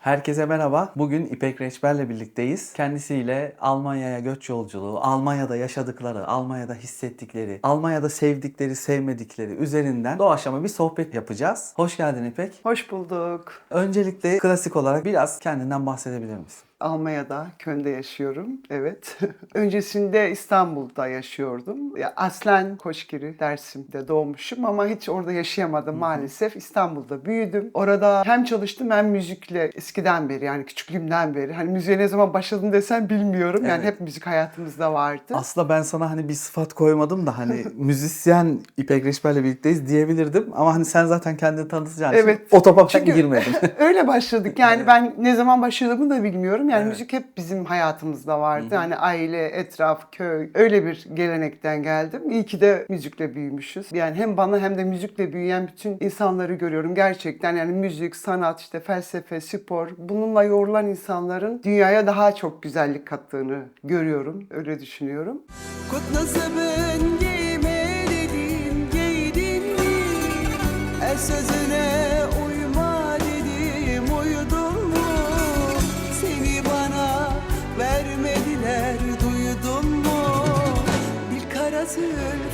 Herkese merhaba. Bugün İpek Reçber'le birlikteyiz. Kendisiyle Almanya'ya göç yolculuğu, Almanya'da yaşadıkları, Almanya'da hissettikleri, Almanya'da sevdikleri, sevmedikleri üzerinden doğaçlama bir sohbet yapacağız. Hoş geldin İpek. Hoş bulduk. Öncelikle klasik olarak biraz kendinden bahsedebilir misin? Almanya'da, Köln'de yaşıyorum. Evet. Öncesinde İstanbul'da yaşıyordum. Ya, aslen Koşkiri, Dersim'de doğmuşum ama hiç orada yaşayamadım maalesef. İstanbul'da büyüdüm. Orada hem çalıştım hem müzikle eskiden beri yani küçüklüğümden beri. Hani müziğe ne zaman başladım desem bilmiyorum. Yani Evet. hep müzik hayatımızda vardı. Aslında ben sana hani bir sıfat koymadım da hani müzisyen İpek Reçber'le birlikteyiz diyebilirdim. Ama hani sen zaten kendini tanıtacağın Evet. için o topa ben Çünkü- girmedim. Öyle başladık. Yani Evet. ben ne zaman başladığımı da bilmiyorum. Yani Evet. müzik hep bizim hayatımızda vardı. Yani aile, etraf, köy öyle bir gelenekten geldim. İyi ki de müzikle büyümüşüz. Yani hem bana hem de müzikle büyüyen bütün insanları görüyorum. Gerçekten yani müzik, sanat, işte felsefe, spor bununla yoğrulan insanların dünyaya daha çok güzellik kattığını görüyorum. Öyle düşünüyorum. Kutlusu ben giymedim giydin mi? Sözüne Bir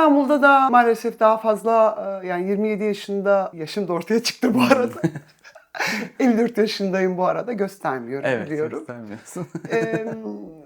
İstanbul'da da maalesef daha fazla e, yani 27 yaşında yaşım da ortaya çıktı bu arada. 54 yaşındayım bu arada göstermiyorum evet, biliyorum. göstermiyorsun. Ee,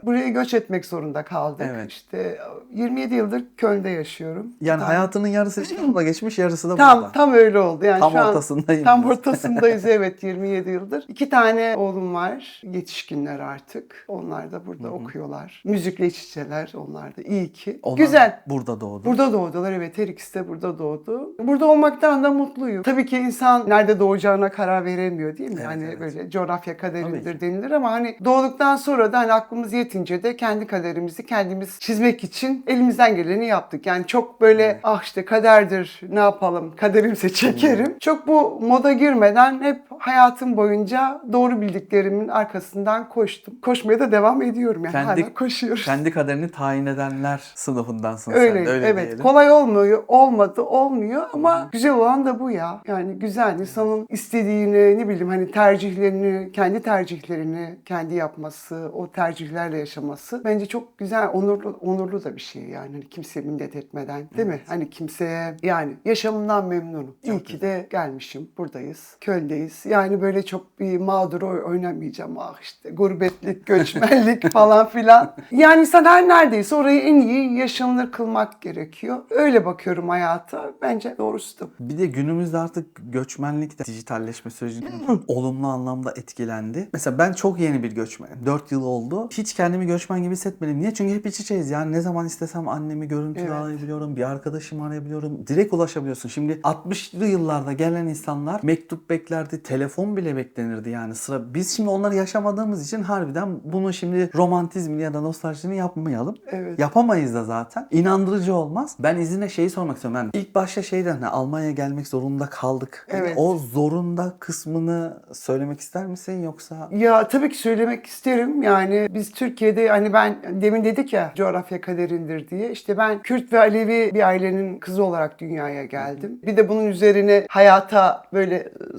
buraya göç etmek zorunda kaldık. Evet. İşte 27 yıldır Köln'de yaşıyorum. Yani tam, hayatının yarısı İstanbul'da geçmiş, yarısı da tam burada. tam öyle oldu. Yani Tam şu an ortasındayım. Tam diyorsun. ortasındayız evet 27 yıldır. İki tane oğlum var. Yetişkinler artık. Onlar da burada okuyorlar. Müzikle iç içeler onlar da. İyi ki. Onlar Güzel. Burada doğdu. Burada doğdular evet her ikisi de burada doğdu. Burada olmaktan da mutluyum. Tabii ki insan nerede doğacağına karar veremiyor değil mi? Evet, hani evet. böyle coğrafya kaderindir denilir ama hani doğduktan sonra da hani aklımız yetince de kendi kaderimizi kendimiz çizmek için elimizden geleni yaptık. Yani çok böyle ah işte kaderdir ne yapalım kaderimse çekerim. Çok bu moda girmeden hep hayatım boyunca doğru bildiklerimin arkasından koştum. Koşmaya da devam ediyorum yani Kendi- hala koşuyoruz. Kendi kaderini tayin edenler sınıfındansın Öyle, sen. Öyle evet. diyelim. Kolay olmuyor, olmadı, olmuyor ama güzel olan da bu ya. Yani güzel insanın istediğini, ne bileyim hani tercihlerini, kendi tercihlerini kendi yapması, o tercihlerle yaşaması bence çok güzel, onurlu onurlu da bir şey yani. Hani kimseye minnet etmeden, değil mi? Hani kimseye yani yaşamından memnunum. İyi ki de gelmişim, buradayız, Köln'deyiz. Yani böyle çok bir mağdur oy- oynamayacağım. Ah işte gurbetlik, göçmenlik falan filan. Yani sen her neredeyse orayı en iyi yaşanılır kılmak gerekiyor. Öyle bakıyorum hayata. Bence doğrusu da. Bir de günümüzde artık göçmenlik de dijitalleşme sürecinin olumlu anlamda etkilendi. Mesela ben çok yeni bir göçmenim. 4 yıl oldu. Hiç kendimi göçmen gibi hissetmedim. Niye? Çünkü hep iç içeyiz. Yani ne zaman istesem annemi görüntülü Evet. arayabiliyorum. Bir arkadaşımı arayabiliyorum. Direkt ulaşabiliyorsun. Şimdi 60'lı yıllarda gelen insanlar mektup beklerdi. Telefon bile beklenirdi yani sıra. Biz şimdi onları yaşamadığımız için harbiden bunu şimdi romantizmini ya da nostaljini yapmayalım. Evet. Yapamayız da zaten. İnandırıcı olmaz. Ben izine şeyi sormak istiyorum. Yani ilk başta şeyden hani Almanya'ya gelmek zorunda kaldık. Yani Evet. o zorunda kısmını söylemek ister misin yoksa? Ya tabii ki söylemek isterim. Yani biz Türkiye'de hani ben demin dedik ya coğrafya kaderindir diye. İşte ben Kürt ve Alevi bir ailenin kızı olarak dünyaya geldim. Bir de bunun üzerine hayata böyle e,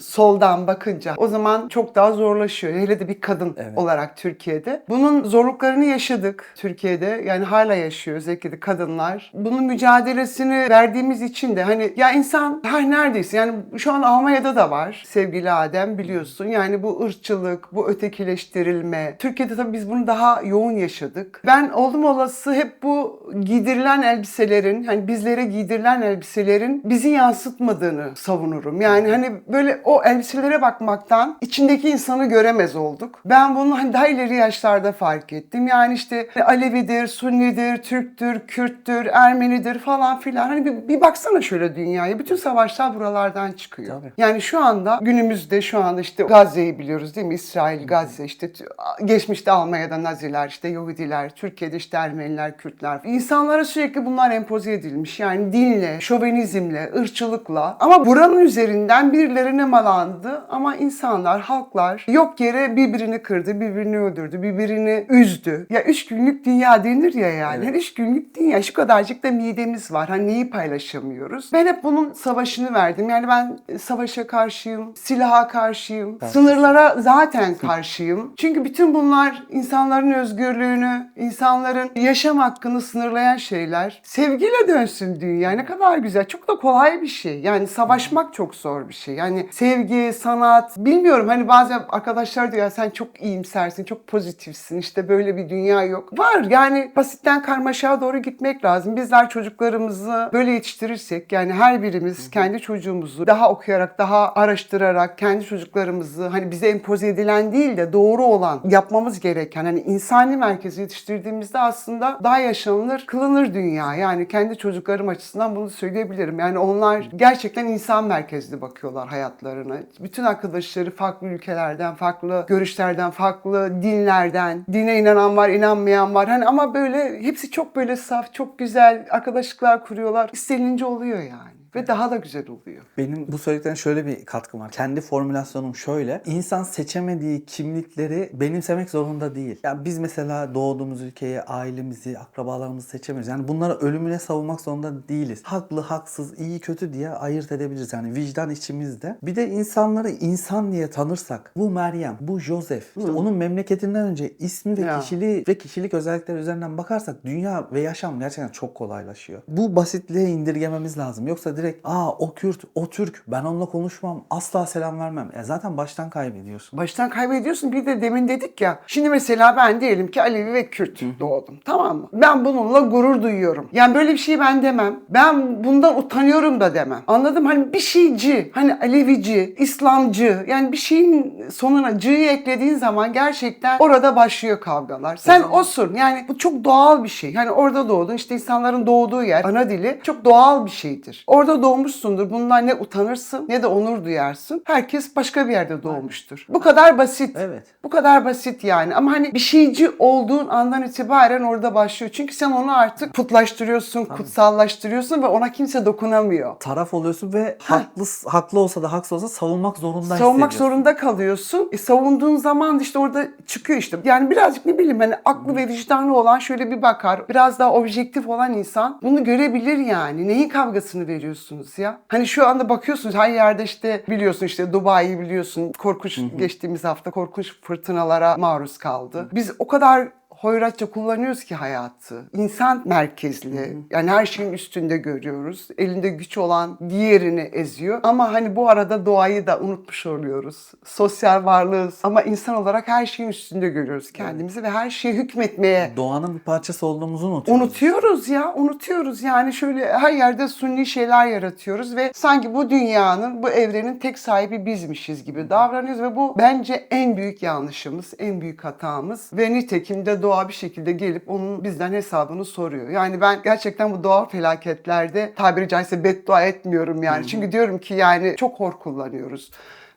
bakınca o zaman çok daha zorlaşıyor. Hele de bir kadın Evet. olarak Türkiye'de. Bunun zorluklarını yaşadık Türkiye'de. Yani hala yaşıyor özellikle de kadınlar. Bunun mücadelesini verdiğimiz için de hani ya insan her neredeyse yani şu an Almanya'da da var sevgili Adem biliyorsun. Yani bu ırkçılık, bu ötekileştirilme. Türkiye'de tabii biz bunu daha yoğun yaşadık. Ben oldum olası hep bu giydirilen elbiselerin hani bizlere giydirilen elbiselerin bizi yansıtmadığını savunurum. Yani hani böyle o elbiselere dışarıya bakmaktan içindeki insanı göremez olduk. Ben bunu hani daha ileri yaşlarda fark ettim. Yani işte Alevidir, Sunnidir, Türktür, Kürttür, Ermenidir falan filan. Hani bir, bir baksana şöyle dünyaya. Bütün savaşlar buralardan çıkıyor. Tabii. Yani şu anda günümüzde şu anda işte Gazze'yi biliyoruz değil mi? İsrail, Gazze işte geçmişte Almanya'da Naziler, işte Yahudiler, Türkiye'de işte Ermeniler, Kürtler. İnsanlara sürekli bunlar empoze edilmiş. Yani dinle, şovenizmle, ırkçılıkla. Ama buranın üzerinden birilerine malandı. Ama insanlar, halklar yok yere birbirini kırdı, birbirini öldürdü, birbirini üzdü. Ya üç günlük dünya denir ya yani. Evet. Üç günlük dünya. Şu kadarcık da midemiz var. Hani neyi paylaşamıyoruz? Ben hep bunun savaşını verdim. Yani ben savaşa karşıyım, silaha karşıyım, sınırlara zaten karşıyım. Çünkü bütün bunlar insanların özgürlüğünü, insanların yaşam hakkını sınırlayan şeyler. Sevgiyle dönsün dünya. Ne kadar güzel. Çok da kolay bir şey. Yani savaşmak çok zor bir şey. Yani sevgi, sanat, bilmiyorum hani bazen arkadaşlar diyor ya sen çok iyimsersin, çok pozitifsin. İşte böyle bir dünya yok. Var yani basitten karmaşaya doğru gitmek lazım. Bizler çocuklarımızı böyle yetiştirirsek yani her birimiz kendi çocuğumuzu daha okuyarak, daha araştırarak kendi çocuklarımızı hani bize empoze edilen değil de doğru olan yapmamız gereken hani insani merkezi yetiştirdiğimizde aslında daha yaşanılır, kılınır dünya. Yani kendi çocuklarım açısından bunu söyleyebilirim. Yani onlar gerçekten insan merkezli bakıyorlar hayatlarına. Bütün arkadaşları farklı ülkelerden, farklı görüşlerden, farklı dinlerden, dine inanan var, inanmayan var. Hani ama böyle hepsi çok böyle saf, çok güzel arkadaşlıklar kuruyorlar. İstenilince oluyor yani. Ve daha da güzel oluyor. Benim bu söylediklerine şöyle bir katkım var. Kendi formülasyonum şöyle. İnsan seçemediği kimlikleri benimsemek zorunda değil. Yani biz mesela doğduğumuz ülkeyi, ailemizi, akrabalarımızı seçemiyoruz. Yani bunları ölümüne savunmak zorunda değiliz. Haklı, haksız, iyi, kötü diye ayırt edebiliriz. Yani vicdan içimizde. Bir de insanları insan diye tanırsak. Bu Meryem, bu Joseph. işte onun memleketinden önce ismi ve Ya. kişiliği ve kişilik özellikleri üzerinden bakarsak dünya ve yaşam gerçekten çok kolaylaşıyor. Bu basitliğe indirgememiz lazım. Yoksa direkt aa o Kürt, o Türk ben onunla konuşmam, asla selam vermem. E zaten baştan kaybediyorsun. Baştan kaybediyorsun. Bir de demin dedik ya. Şimdi mesela ben diyelim ki Alevi ve Kürt doğdum. Tamam mı? Ben bununla gurur duyuyorum. Yani böyle bir şey ben demem. Ben bundan utanıyorum da demem. Anladım? Hani bir şeyci, hani Alevici, İslamcı yani bir şeyin sonuna cı'yı eklediğin zaman gerçekten orada başlıyor kavgalar. Sen osun. Yani bu çok doğal bir şey. Hani orada doğdun. işte insanların doğduğu yer, ana dili çok doğal bir şeydir. Orada doğmuşsundur. Bundan ne utanırsın ne de onur duyarsın. Herkes başka bir yerde doğmuştur. Bu kadar basit. Evet. Bu kadar basit yani. Ama hani bir şeyci olduğun andan itibaren orada başlıyor. Çünkü sen onu artık putlaştırıyorsun, kutsallaştırıyorsun ve ona kimse dokunamıyor. Taraf oluyorsun ve haklı haklı olsa da haksız olsa savunmak zorunda Savunmak zorunda kalıyorsun. E, savunduğun zaman işte orada çıkıyor işte. Yani birazcık ne bileyim hani aklı ve vicdanı olan şöyle bir bakar. Biraz daha objektif olan insan bunu görebilir yani. Neyin kavgasını veriyorsunuz ya? Hani şu anda bakıyorsunuz her yerde işte biliyorsun işte Dubai'yi biliyorsun. Korkunç geçtiğimiz hafta korkunç fırtınalara maruz kaldı. Biz o kadar hoyratça kullanıyoruz ki hayatı. İnsan merkezli. Yani her şeyin üstünde görüyoruz. Elinde güç olan diğerini eziyor. Ama hani bu arada doğayı da unutmuş oluyoruz. Sosyal varlığız. Ama insan olarak her şeyin üstünde görüyoruz kendimizi ve her şeye hükmetmeye Doğanın bir parçası olduğumuzu unutuyoruz. Unutuyoruz ya, unutuyoruz. Yani şöyle her yerde sunni şeyler yaratıyoruz ve sanki bu dünyanın, bu evrenin tek sahibi bizmişiz gibi davranıyoruz ve bu bence en büyük yanlışımız, en büyük hatamız ve nitekim de doğa bir şekilde gelip onun bizden hesabını soruyor. Yani ben gerçekten bu doğal felaketlerde tabiri caizse beddua etmiyorum yani. Çünkü diyorum ki yani çok hor kullanıyoruz.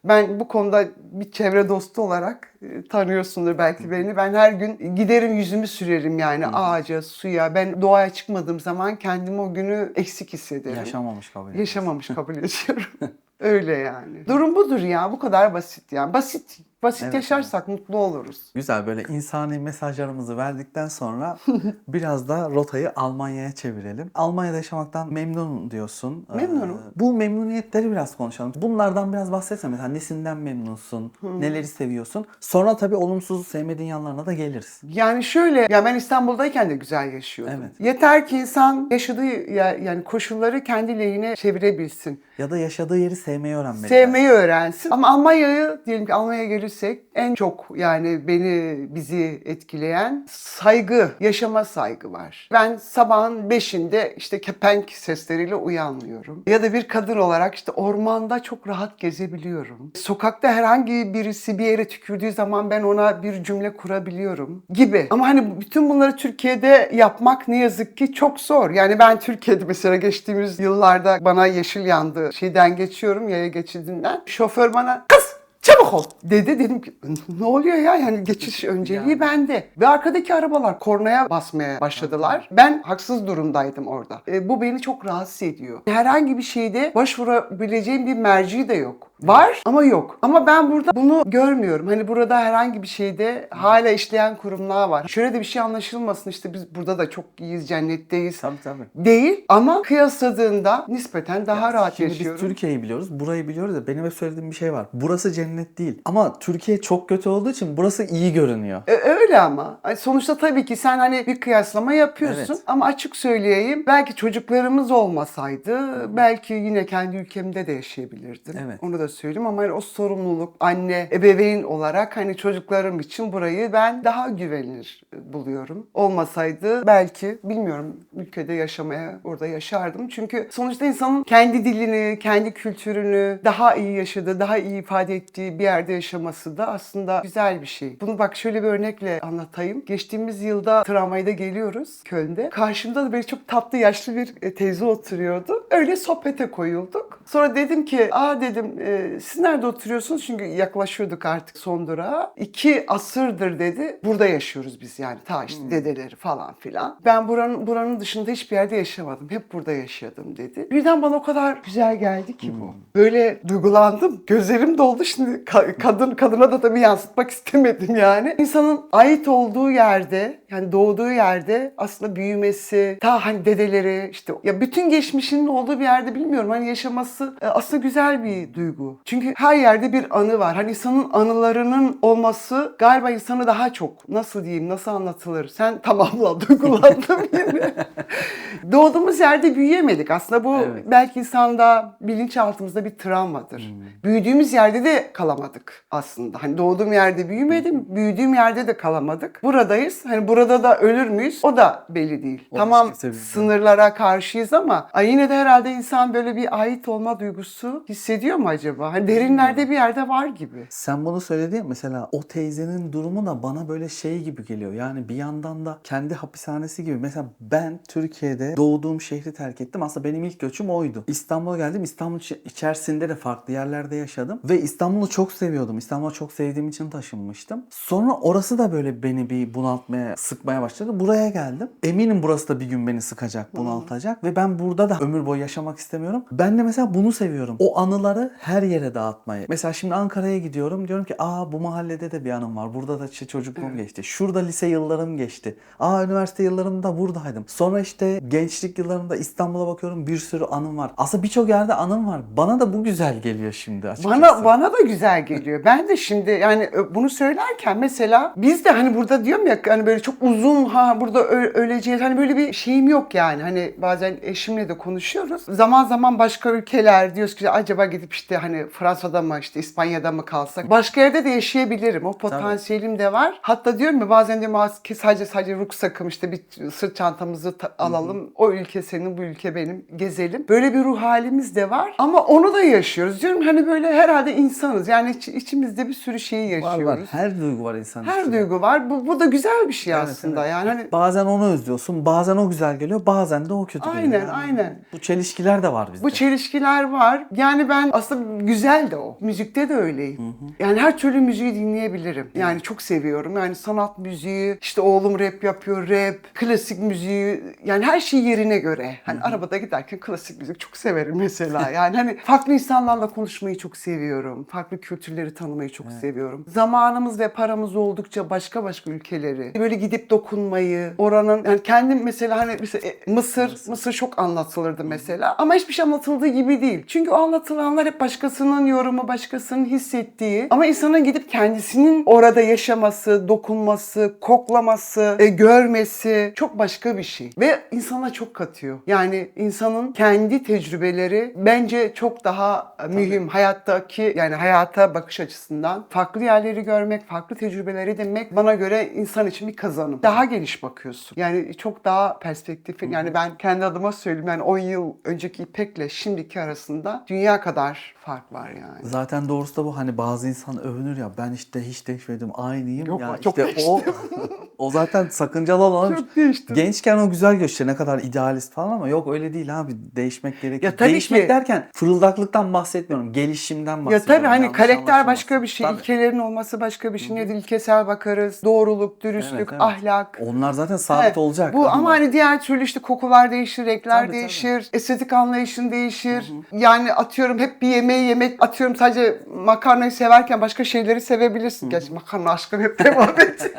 Ben bu konuda bir çevre dostu olarak e, tanıyorsundur belki beni. Ben her gün giderim yüzümü sürerim yani ağaca, suya. Ben doğaya çıkmadığım zaman kendimi o günü eksik hissederim. Yaşamamış kabul ediyorsun. Yaşamamış kabul ediyorum. Öyle yani. Durum budur ya. Bu kadar basit yani. Basit. Basit Evet, yaşarsak mutlu oluruz. Güzel böyle insani mesajlarımızı verdikten sonra biraz da rotayı Almanya'ya çevirelim. Almanya'da yaşamaktan memnun diyorsun. Memnunum. Ee, bu memnuniyetleri biraz konuşalım. Bunlardan biraz bahsetsene mesela nesinden memnunsun, neleri seviyorsun. Sonra tabii olumsuz sevmediğin yanlarına da geliriz. Yani şöyle, ya ben İstanbul'dayken de güzel yaşıyordum. Evet. Yeter ki insan yaşadığı ya- yani koşulları kendi lehine çevirebilsin. Ya da yaşadığı yeri sevmeyi öğrenmeli. Sevmeyi öğrensin. Ama Almanya'yı diyelim ki Almanya'ya geliyorsun düşünürsek en çok yani beni bizi etkileyen saygı, yaşama saygı var. Ben sabahın beşinde işte kepenk sesleriyle uyanmıyorum. Ya da bir kadın olarak işte ormanda çok rahat gezebiliyorum. Sokakta herhangi birisi bir yere tükürdüğü zaman ben ona bir cümle kurabiliyorum gibi. Ama hani bütün bunları Türkiye'de yapmak ne yazık ki çok zor. Yani ben Türkiye'de mesela geçtiğimiz yıllarda bana yeşil yandı. Şeyden geçiyorum yaya geçidinden. Şoför bana kız çabuk ol dedi. Dedim ki ne oluyor ya yani geçiş önceliği Yani. bende. Ve arkadaki arabalar kornaya basmaya başladılar. Ben haksız durumdaydım orada. E, bu beni çok rahatsız ediyor. Herhangi bir şeyde başvurabileceğim bir merci de yok. Var ama yok. Ama ben burada bunu görmüyorum. Hani burada herhangi bir şeyde hala işleyen kurumlar var. Şöyle de bir şey anlaşılmasın işte biz burada da çok iyiyiz, cennetteyiz. Tabii tabii. Değil ama kıyasladığında nispeten daha rahat Şimdi yaşıyorum. biz Türkiye'yi biliyoruz, burayı biliyoruz da benim hep söylediğim bir şey var. Burası cennet değil. Ama Türkiye çok kötü olduğu için burası iyi görünüyor. E, öyle ama. Ay, Sonuçta tabii ki sen hani bir kıyaslama yapıyorsun Evet. ama açık söyleyeyim belki çocuklarımız olmasaydı belki yine kendi ülkemde de yaşayabilirdim. Evet. Onu da söyleyeyim ama hani o sorumluluk anne, ebeveyn olarak hani çocuklarım için burayı ben daha güvenilir buluyorum. Olmasaydı belki bilmiyorum ülkede yaşamaya orada yaşardım. Çünkü sonuçta insanın kendi dilini, kendi kültürünü daha iyi yaşadığı, daha iyi ifade ettiği bir yerde yaşaması da aslında güzel bir şey. Bunu bak şöyle bir örnekle anlatayım. Geçtiğimiz yılda tramvayda geliyoruz Köln'de. Karşımda da böyle çok tatlı yaşlı bir e, teyze oturuyordu. Öyle sohbete koyulduk. Sonra dedim ki, aa dedim e, siz nerede oturuyorsunuz? Çünkü yaklaşıyorduk artık son durağa. İki asırdır dedi. Burada yaşıyoruz biz yani. Ta işte dedeleri falan filan. Ben buranın buranın dışında hiçbir yerde yaşamadım. Hep burada yaşadım dedi. Birden bana o kadar güzel geldi ki bu. Böyle duygulandım. Gözlerim doldu şimdi. Ka- kadın kadına da tabii yansıtmak istemedim yani. İnsanın ait olduğu yerde yani doğduğu yerde aslında büyümesi, ta hani dedeleri işte ya bütün geçmişinin olduğu bir yerde bilmiyorum hani yaşaması e, aslında güzel bir duygu. Çünkü her yerde bir anı var. Hani insanın anılarının olması galiba insanı daha çok nasıl diyeyim nasıl anlatılır? Sen tamamla duygulandım yine. Doğduğumuz yerde büyüyemedik. Aslında bu Evet. belki insanda bilinçaltımızda bir travmadır. Büyüdüğümüz yerde de kalamadık aslında. Hani doğduğum yerde büyümedim, büyüdüğüm yerde de kalamadık. Buradayız. Hani burada da ölür müyüz? O da belli değil. O tamam sınırlara karşıyız ama ay yine de herhalde insan böyle bir ait olma duygusu hissediyor mu acaba? Hani derinlerde bir yerde var gibi. Sen bunu söylediğin mesela o teyzenin durumu da bana böyle şey gibi geliyor. Yani bir yandan da kendi hapishanesi gibi. Mesela ben Türkiye'de doğduğum şehri terk ettim. Aslında benim ilk göçüm oydu. İstanbul'a geldim. İstanbul içerisinde de farklı yerlerde yaşadım. Ve İstanbul'u çok seviyordum. İstanbul'u çok sevdiğim için taşınmıştım. Sonra orası da böyle beni bir bunaltmaya, sıkmaya başladı. Buraya geldim. Eminim burası da bir gün beni sıkacak, bunaltacak. Ve ben burada da ömür boyu yaşamak istemiyorum. Ben de mesela bunu seviyorum. O anıları her yere dağıtmayı. Mesela şimdi Ankara'ya gidiyorum. Diyorum ki aa bu mahallede de bir anım var. Burada da işte çocukluğum geçti. Şurada lise yıllarım geçti. Aa üniversite yıllarımda buradaydım. Sonra işte gençlik yıllarımda İstanbul'a bakıyorum bir sürü anım var. Aslında birçok yerde anım var. Bana da bu güzel geliyor şimdi açıkçası. Bana bana da güzel geliyor. Ben de şimdi yani bunu söylerken mesela biz de hani burada diyorum ya hani böyle çok uzun ha burada öleceğiz hani böyle bir şeyim yok yani. Hani bazen eşimle de konuşuyoruz. Zaman zaman başka ülkeler diyoruz ki acaba gidip işte hani Fransa'da mı işte İspanya'da mı kalsak başka yerde de yaşayabilirim. O potansiyelim de var. Hatta diyorum ya bazen diyorum "Aa, ki sadece sadece ruhsakım işte bir sırt çantamızı ta- alalım. O ülke senin bu ülke benim gezelim. Böyle bir ruh halimiz de var. Ama onu da yaşıyoruz. Diyorum hani böyle herhalde insanız. Yani iç- içimizde bir sürü şeyi Var yaşıyoruz. var. Her duygu var insanın Her içinde. duygu var. Bu, bu da güzel bir şey Evet, aslında. evet. Yani hani Bazen onu özlüyorsun, bazen o güzel geliyor, bazen de o kötü Aynen, geliyor. Yani aynen. Bu çelişkiler de var bizde. bu çelişkiler var. Yani ben aslında güzel de o. Müzikte de öyleyim. Yani her türlü müziği dinleyebilirim. Yani çok seviyorum. Yani sanat müziği, işte oğlum rap yapıyor, rap, klasik müziği. Yani her şey yerine göre. Hani arabada giderken klasik müzik çok severim mesela. Yani hani farklı insanlarla konuşmayı çok seviyorum. Farklı kültürleri tanımayı çok seviyorum. Zamanımız ve paramız oldukça başka başka ülkeleri böyle gidip dokunmayı, oranın yani kendim mesela hani mesela e, Mısır, Mısır çok anlatılırdı mesela ama hiçbir şey anlatıldığı gibi değil. Çünkü o anlatılanlar hep başkasının yorumu, başkasının hissettiği ama insanın gidip kendisinin orada yaşaması, dokunması, koklaması, e, görmesi çok başka bir şey. Ve insanlar çok katıyor. Yani insanın kendi tecrübeleri bence çok daha mühim hayattaki yani hayata bakış açısından farklı yerleri görmek, farklı tecrübeleri demek bana göre insan için bir kazanım. Daha geniş bakıyorsun. Yani çok daha perspektifin yani ben kendi adıma söyleyeyim yani 10 yıl önceki İpek'le şimdiki arasında dünya kadar fark var yani. Zaten doğrusu da bu hani bazı insan övünür ya ben işte hiç değişmedim aynıyım. Yok, ya çok işte o o zaten sakıncalı olan. Çok değiştim. Gençken o güzel gösteriyor ne kadar idealist falan ama yok öyle değil abi değişmek gerekiyor. Ya tabii Değişmek ki. derken fırıldaklıktan bahsetmiyorum gelişimden Ya bahsediyorum. tabii hani Yanlış karakter başka bir şey, Tabii. ilkelerin olması başka bir şey. Nedir? İlkesel bakarız. Doğruluk, dürüstlük, Evet, evet. ahlak. Onlar zaten sabit Evet, olacak. Bu ama hani diğer türlü işte kokular değişir, renkler Tabii, değişir, estetik anlayışın değişir. Yani atıyorum hep bir yemeği yemek, atıyorum sadece makarnayı severken başka şeyleri sevebilirsin. Gerçi makarna aşkım hep devam et.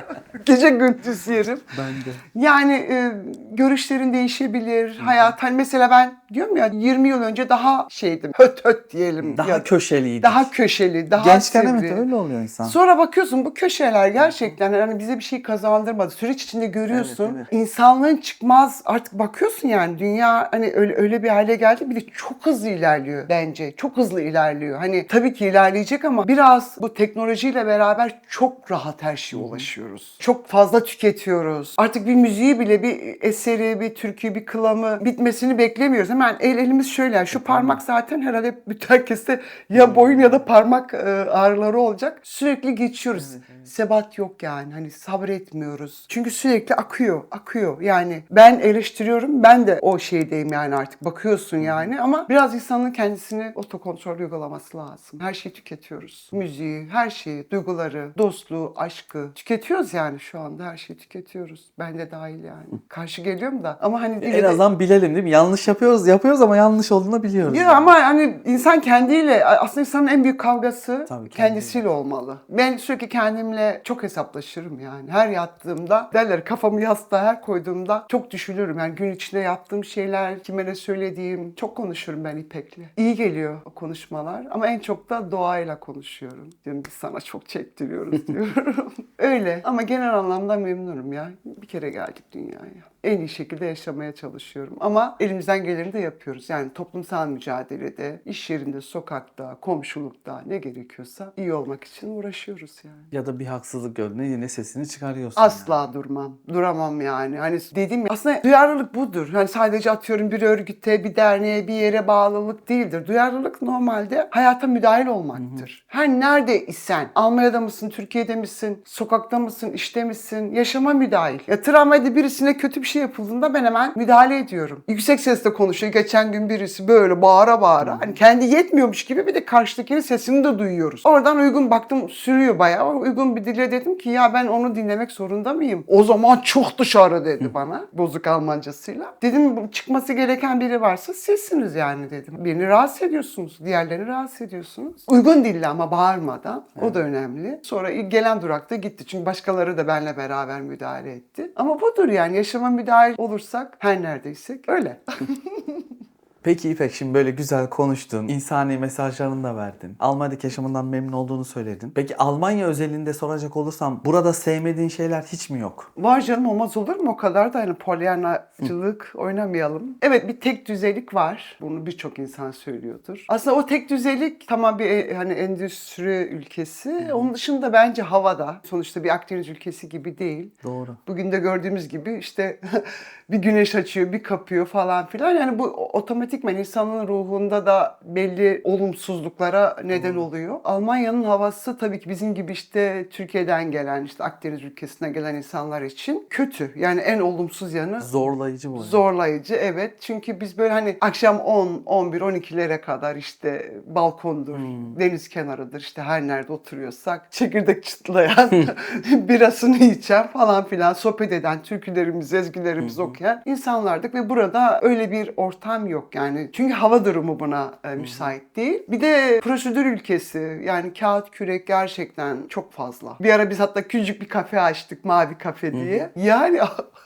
Gece gündüz yerim. ben de. Yani e, görüşlerin değişebilir, hayat. Hani mesela ben diyorum ya 20 yıl önce daha şeydim, höt höt diyelim. Daha ya, köşeliydi. daha köşeli, daha Gençken sivri. evet öyle oluyor insan. Sonra bakıyorsun bu köşeler gerçekten hani bize bir şey kazandırmadı. Süreç içinde görüyorsun. Evet, evet. İnsanlığın çıkmaz artık bakıyorsun yani dünya hani öyle öyle bir hale geldi. Bir de çok hızlı ilerliyor bence. Çok hızlı ilerliyor. Hani tabii ki ilerleyecek ama biraz bu teknolojiyle beraber çok rahat her şeye ulaşıyoruz. Çok fazla tüketiyoruz. Artık bir müziği bile bir eseri, bir türkü, bir kılamı bitmesini beklemiyoruz. Hemen el elimiz şöyle. Şu parmak zaten herhalde bütün herkeste ya boyun ya da parmak e, ağrıları olacak. Sürekli geçiyoruz. Sebat yok yani. Hani sabretmiyoruz. Çünkü sürekli akıyor, akıyor. Yani ben eleştiriyorum. Ben de o şeydeyim yani artık. Bakıyorsun yani ama biraz insanın kendisini otokontrol uygulaması lazım. Her şeyi tüketiyoruz. Müziği, her şeyi, duyguları, dostluğu, aşkı tüketiyoruz yani şu anda her şeyi tüketiyoruz. Ben de dahil yani. Karşı geliyorum da ama hani En azından bilelim değil mi? Yanlış yapıyoruz, yapıyoruz ama yanlış olduğunu biliyoruz. Ya yani. ama hani insan kendiyle aslında insanın en büyük kavgası Tabii, kendisiyle olmalı. Ben sürekli kendimle çok hesaplaşırım yani. Her yattığımda derler kafamı yastığa her koyduğumda çok düşünürüm. Yani gün içinde yaptığım şeyler, kime ne söylediğim çok konuşurum ben İpek'le. İyi geliyor o konuşmalar ama en çok da doğayla konuşuyorum. Diyorum biz sana çok çektiriyoruz diyorum. Öyle ama genel anlamda memnunum ya. Bir kere geldik dünyaya en iyi şekilde yaşamaya çalışıyorum. Ama elimizden geleni de yapıyoruz. Yani toplumsal mücadelede, iş yerinde, sokakta, komşulukta ne gerekiyorsa iyi olmak için uğraşıyoruz yani. Ya da bir haksızlık gördüğünde yine sesini çıkarıyorsun. Asla durmam. Duramam yani. Hani dediğim ya aslında duyarlılık budur. Hani sadece atıyorum bir örgüte, bir derneğe, bir yere bağlılık değildir. Duyarlılık normalde hayata müdahil olmaktır. Her nerede isen, Almanya'da mısın, Türkiye'de misin, sokakta mısın, işte misin, yaşama müdahil. Ya travmayda birisine kötü bir şey yapıldığında ben hemen müdahale ediyorum. Yüksek sesle konuşuyor. Geçen gün birisi böyle bağıra bağıra. Hani kendi yetmiyormuş gibi bir de karşıdakinin sesini de duyuyoruz. Oradan uygun baktım sürüyor bayağı. Uygun bir dile dedim ki ya ben onu dinlemek zorunda mıyım? O zaman çok dışarı dedi bana. Bozuk Almancasıyla. Dedim çıkması gereken biri varsa sizsiniz yani dedim. Beni rahatsız ediyorsunuz. Diğerlerini rahatsız ediyorsunuz. Uygun dille ama bağırmadan. O da önemli. Sonra gelen durakta gitti. Çünkü başkaları da benle beraber müdahale etti. Ama budur yani yaşama müdahil olursak her neredeysek öyle. Peki İpek şimdi böyle güzel konuştun. insani mesajlarını da verdin. Almanya'daki yaşamından memnun olduğunu söyledin. Peki Almanya özelinde soracak olursam burada sevmediğin şeyler hiç mi yok? Var canım olmaz olur mu? O kadar da hani polyanacılık oynamayalım. Evet bir tek düzelik var. Bunu birçok insan söylüyordur. Aslında o tek düzelik tamam bir e, hani endüstri ülkesi. Onun dışında bence havada. Sonuçta bir Akdeniz ülkesi gibi değil. Doğru. Bugün de gördüğümüz gibi işte bir güneş açıyor, bir kapıyor falan filan. Yani bu otomatikman insanın ruhunda da belli olumsuzluklara neden oluyor. Almanya'nın havası tabii ki bizim gibi işte Türkiye'den gelen, işte Akdeniz ülkesinden gelen insanlar için kötü. Yani en olumsuz yanı Zorlayıcı yani. Zorlayıcı evet. Çünkü biz böyle hani akşam 10, 11, 12'lere kadar işte balkondur, deniz kenarıdır işte her nerede oturuyorsak çekirdek çıtlayan, birasını içen falan filan sohbet eden, türkülerimizi, ezgilerimizi okuyan insanlardık ve burada öyle bir ortam yok. Yani çünkü hava durumu buna e, müsait değil. Bir de prosedür ülkesi. Yani kağıt kürek gerçekten çok fazla. Bir ara biz hatta küçücük bir kafe açtık. Mavi kafe diye. Yani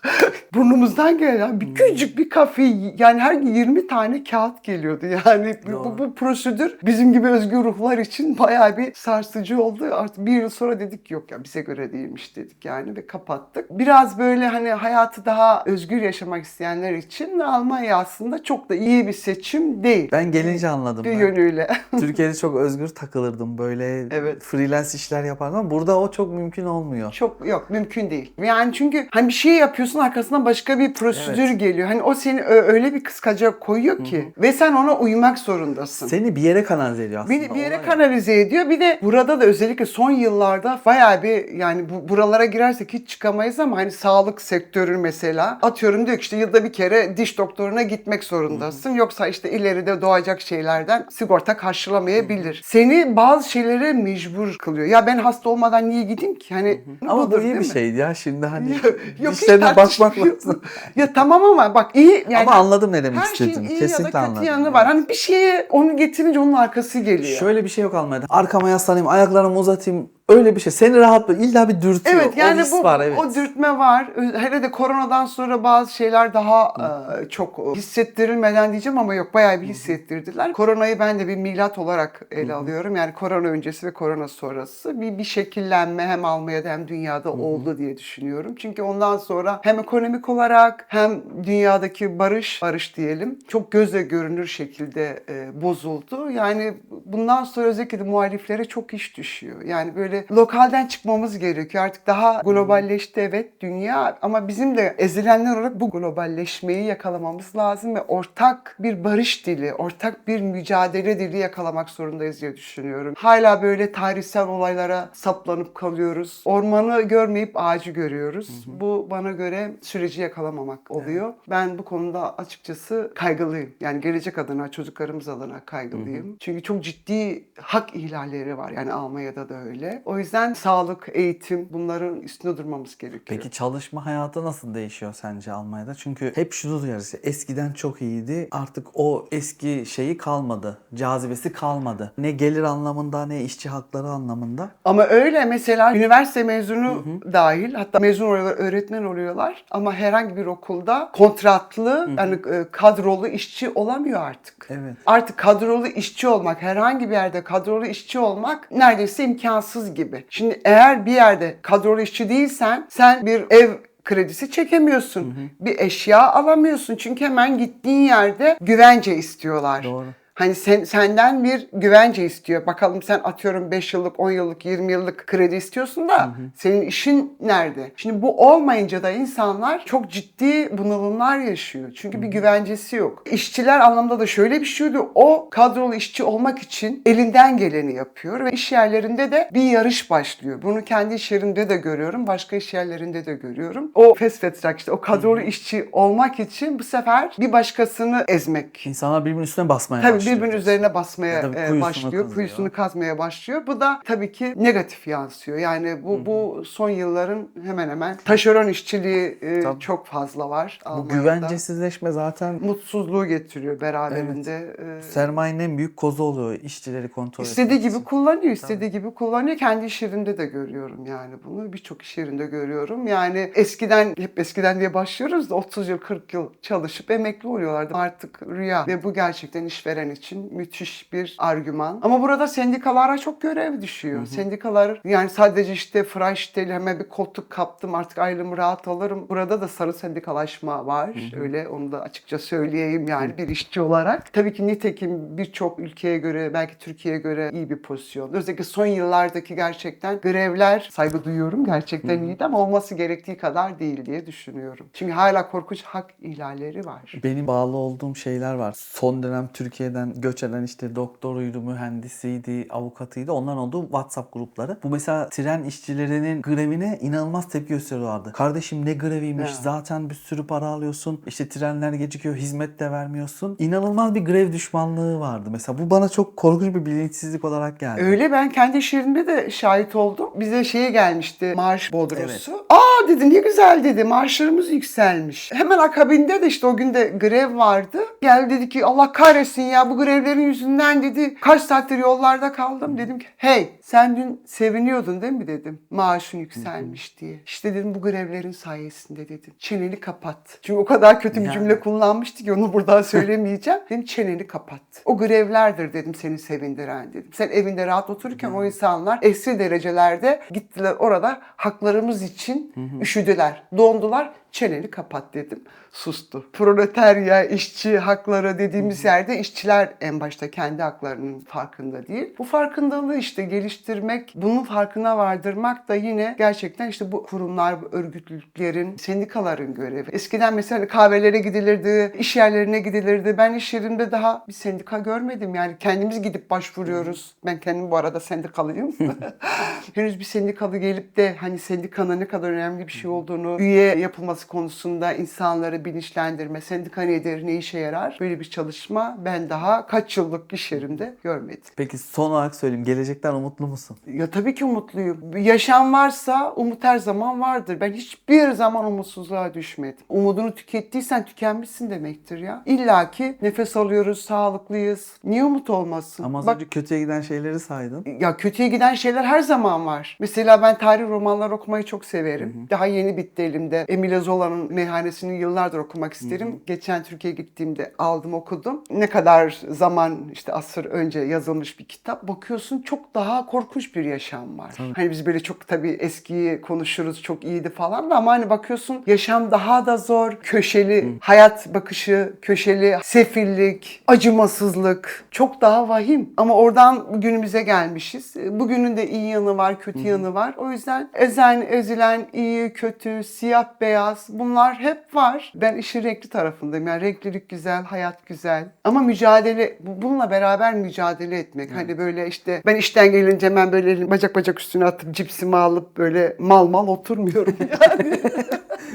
burnumuzdan gelen bir küçücük bir kafe yani her gün 20 tane kağıt geliyordu. Yani bu, bu, bu prosedür bizim gibi özgür ruhlar için bayağı bir sarsıcı oldu. Artık bir yıl sonra dedik yok ya bize göre değilmiş dedik yani ve kapattık. Biraz böyle hani hayatı daha özgür yaşamak isteyenler için Almanya aslında çok da iyi bir seçim değil. Ben gelince anladım. bir ben. yönüyle. Türkiye'de çok özgür takılırdım. Böyle Evet. freelance işler yapardım ama burada o çok mümkün olmuyor. Çok yok mümkün değil. Yani çünkü hani bir şey yapıyorsun arkasından başka bir prosedür Evet. geliyor. Hani o seni öyle bir kıskaca koyuyor ki ve sen ona uymak zorundasın. Seni bir yere kanalize ediyor aslında. Bir, bir yere kanalize ediyor. Bir de burada da özellikle son yıllarda bayağı bir yani bu, buralara girersek hiç çıkamayız ama hani sağlık sektörü mesela atıyorum diyor ki işte yılda bir kere diş doktoruna gitmek zorundasın. Yoksa işte ileride doğacak şeylerden sigorta karşılamayabilir. Seni bazı şeylere mecbur kılıyor. Ya ben hasta olmadan niye gideyim ki? Hani Ama bu budur, iyi değil bir mi? şey ya şimdi hani Yok, dişlerine bakmak lazım. ya tamam ama bak iyi yani ama anladım ne demek her şeyin istediğini. iyi ya da kötü anladım. yanı var. Hani bir şeye onu getirince onun arkası geliyor. Şöyle bir şey yok Almanya'da. Arkama yaslanayım, ayaklarımı uzatayım. Öyle bir şey. Seni rahat bırak. İlla bir dürtüyor. Evet yani o his bu var evet. o dürtme var. Hele de koronadan sonra bazı şeyler daha e, çok hissettirilmeden diyeceğim ama yok bayağı bir hissettirdiler. Koronayı ben de bir milat olarak ele alıyorum. Yani korona öncesi ve korona sonrası bir bir şekillenme hem Almanya'da hem dünyada oldu diye düşünüyorum. Çünkü ondan sonra hem ekonomik olarak hem dünyadaki barış barış diyelim çok gözle görünür şekilde e, bozuldu. Yani bundan sonra özellikle de muhaliflere çok iş düşüyor. Yani böyle lokalden çıkmamız gerekiyor. Artık daha globalleşti evet dünya ama bizim de ezilenler olarak bu globalleşmeyi yakalamamız lazım ve ortak bir barış dili, ortak bir mücadele dili yakalamak zorundayız diye düşünüyorum. Hala böyle tarihsel olaylara saplanıp kalıyoruz. Ormanı görmeyip ağacı görüyoruz. Bu bana göre süreci yakalamamak oluyor. Ben bu konuda açıkçası kaygılıyım. Yani gelecek adına, çocuklarımız adına kaygılıyım. Çünkü çok ciddi hak ihlalleri var. Yani Almanya'da da öyle. O yüzden sağlık, eğitim bunların üstünde durmamız gerekiyor. Peki çalışma hayatı nasıl değişiyor sence Almanya'da? Çünkü hep şunu duyarız. Eskiden çok iyiydi. Artık o eski şeyi kalmadı. Cazibesi kalmadı. Ne gelir anlamında ne işçi hakları anlamında. Ama öyle mesela üniversite mezunu dahil hatta mezun oluyorlar, öğretmen oluyorlar ama herhangi bir okulda kontratlı yani e, kadrolu işçi olamıyor artık. Evet. Artık kadrolu işçi olmak, herhangi bir yerde kadrolu işçi olmak neredeyse imkansız gibi. Şimdi eğer bir yerde kadrolu işçi değilsen sen bir ev kredisi çekemiyorsun. Bir eşya alamıyorsun. Çünkü hemen gittiğin yerde güvence istiyorlar. Doğru. Hani sen, senden bir güvence istiyor. Bakalım sen atıyorum 5 yıllık, 10 yıllık, 20 yıllık kredi istiyorsun da senin işin nerede? Şimdi bu olmayınca da insanlar çok ciddi bunalımlar yaşıyor. Çünkü bir güvencesi yok. İşçiler anlamda da şöyle bir şey oluyor. O kadrolu işçi olmak için elinden geleni yapıyor ve iş yerlerinde de bir yarış başlıyor. Bunu kendi iş yerimde de görüyorum, başka iş yerlerinde de görüyorum. O fast truck işte o kadrolu işçi olmak için bu sefer bir başkasını ezmek İnsanlar birbirinin üstüne basmaya Tabii. Birbirinin üzerine basmaya Ya da e, kuyusunu başlıyor, kazıyor. kuyusunu kazmaya başlıyor. Bu da tabii ki negatif yansıyor. Yani bu bu son yılların hemen hemen taşeron işçiliği e, Tabii. çok fazla var. Bu Almanya'da. güvencesizleşme zaten mutsuzluğu getiriyor beraberinde. E, sermayenin en büyük kozu oluyor. İşçileri kontrol İstediği etmek gibi kullanıyor, istediği gibi kullanıyor. Kendi iş yerimde de görüyorum yani bunu. Birçok iş yerinde görüyorum. Yani eskiden, hep eskiden diye başlıyoruz da 30 yıl, 40 yıl çalışıp emekli oluyorlardı. Artık rüya. Ve bu gerçekten işveren için müthiş bir argüman. Ama burada sendikalara çok görev düşüyor. Sendikalar yani sadece işte Freistell'i hemen bir koltuk kaptım artık aylığımı rahat alırım. Burada da sarı sendikalaşma var. Öyle onu da açıkça söyleyeyim yani bir işçi olarak. Tabii ki nitekim birçok ülkeye göre belki Türkiye'ye göre iyi bir pozisyon. Özellikle son yıllardaki gerçekten grevler saygı duyuyorum. Gerçekten iyiydi ama olması gerektiği kadar değil diye düşünüyorum. Çünkü hala korkunç hak ihlalleri var. Benim bağlı olduğum şeyler var. Son dönem Türkiye'den ülkeden göç eden işte doktoruydu, mühendisiydi, avukatıydı onların olduğu WhatsApp grupları. Bu mesela tren işçilerinin grevine inanılmaz tepki gösteriyorlardı. Kardeşim ne greviymiş Ya. zaten bir sürü para alıyorsun. İşte trenler gecikiyor, hizmet de vermiyorsun. İnanılmaz bir grev düşmanlığı vardı. Mesela bu bana çok korkunç bir bilinçsizlik olarak geldi. Öyle ben kendi iş yerimde de şahit oldum. Bize şeye gelmişti maaş bodrosu. Aa dedi ne güzel dedi maaşlarımız yükselmiş. Hemen akabinde de işte o gün de grev vardı. Geldi dedi ki Allah kahretsin ya bu grevlerin yüzünden dedi kaç saattir yollarda kaldım. Dedim ki hey sen dün seviniyordun değil mi dedim maaşın yükselmiş diye. İşte dedim bu grevlerin sayesinde dedim. Çeneni kapat. Çünkü o kadar kötü bir cümle kullanmıştı ki onu buradan söylemeyeceğim. Dedim çeneni kapat. O grevlerdir dedim seni sevindiren dedim. Sen evinde rahat otururken o insanlar eksi derecelerde gittiler orada haklarımız için üşüdüler, dondular. Çeneni kapat dedim. Sustu. Proletarya, işçi hakları dediğimiz yerde işçiler en başta kendi haklarının farkında değil. Bu farkındalığı işte geliştirmek, bunun farkına vardırmak da yine gerçekten işte bu kurumlar, bu örgütlülüklerin, sendikaların görevi. Eskiden mesela kahvelere gidilirdi, iş yerlerine gidilirdi. Ben iş yerimde daha bir sendika görmedim. Yani kendimiz gidip başvuruyoruz. Ben kendim bu arada sendikalıyım. Henüz bir sendikalı gelip de hani sendikanın ne kadar önemli bir şey olduğunu, üye yapılması konusunda insanları bilinçlendirme, sendika nedir, ne işe yarar? Böyle bir çalışma ben daha kaç yıllık iş yerimde görmedim. Peki son olarak söyleyeyim. Gelecekten umutlu musun? Ya tabii ki umutluyum. Yaşam varsa umut her zaman vardır. Ben hiçbir zaman umutsuzluğa düşmedim. Umudunu tükettiysen tükenmişsin demektir ya. İlla ki nefes alıyoruz, sağlıklıyız. Niye umut olmasın? Ama az Bak önce kötüye giden şeyleri saydın. ya kötüye giden şeyler her zaman var. Mesela ben tarih romanlar okumayı çok severim. Daha yeni bitti elimde. Emile Zola'nın Meyhanesi'ni yıllardır okumak isterim. Geçen Türkiye'ye gittiğimde aldım okudum. Ne kadar zaman işte asır önce yazılmış bir kitap. Bakıyorsun çok daha korkunç bir yaşam var. Hani biz böyle çok tabii eskiyi konuşuruz çok iyiydi falan da ama hani bakıyorsun yaşam daha da zor. Köşeli hayat bakışı, köşeli sefillik, acımasızlık çok daha vahim. Ama oradan günümüze gelmişiz. Bugünün de iyi yanı var, kötü yanı var. O yüzden ezen, ezilen, iyi, kötü, siyah, beyaz bunlar hep var. Ben işin renkli tarafındayım. Yani renklilik güzel, hayat güzel. Ama mücadele, bu- bununla beraber mücadele etmek. Hani böyle işte ben işten gelince hemen böyle bacak bacak üstüne atıp cipsimi alıp böyle mal mal oturmuyorum. Yani.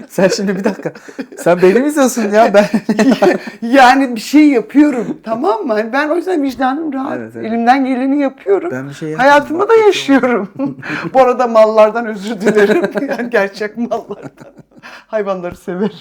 Sen şimdi bir dakika. Sen beni mi izliyorsun ya? Ben yani bir şey yapıyorum tamam mı? Hani ben o yüzden vicdanım rahat. Evet, evet. Elimden geleni yapıyorum. Ben bir şey yapmadım. Hayatımı da yaşıyorum. Bu arada mallardan özür dilerim. Yani gerçek mallardan. Hayvanları severim.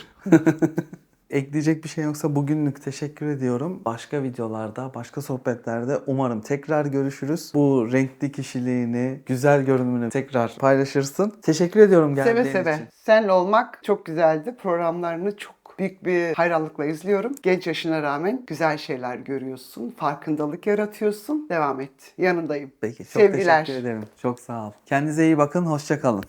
Ekleyecek bir şey yoksa bugünlük teşekkür ediyorum. Başka videolarda, başka sohbetlerde umarım tekrar görüşürüz. Bu renkli kişiliğini, güzel görünümünü tekrar paylaşırsın. Teşekkür ediyorum geldiğin Seve seve. için. Senle olmak çok güzeldi. Programlarını çok büyük bir hayranlıkla izliyorum. Genç yaşına rağmen güzel şeyler görüyorsun. Farkındalık yaratıyorsun. Devam et. Yanındayım. Peki çok Sevgiler. teşekkür ederim. Çok sağ ol. Kendinize iyi bakın. Hoşça kalın.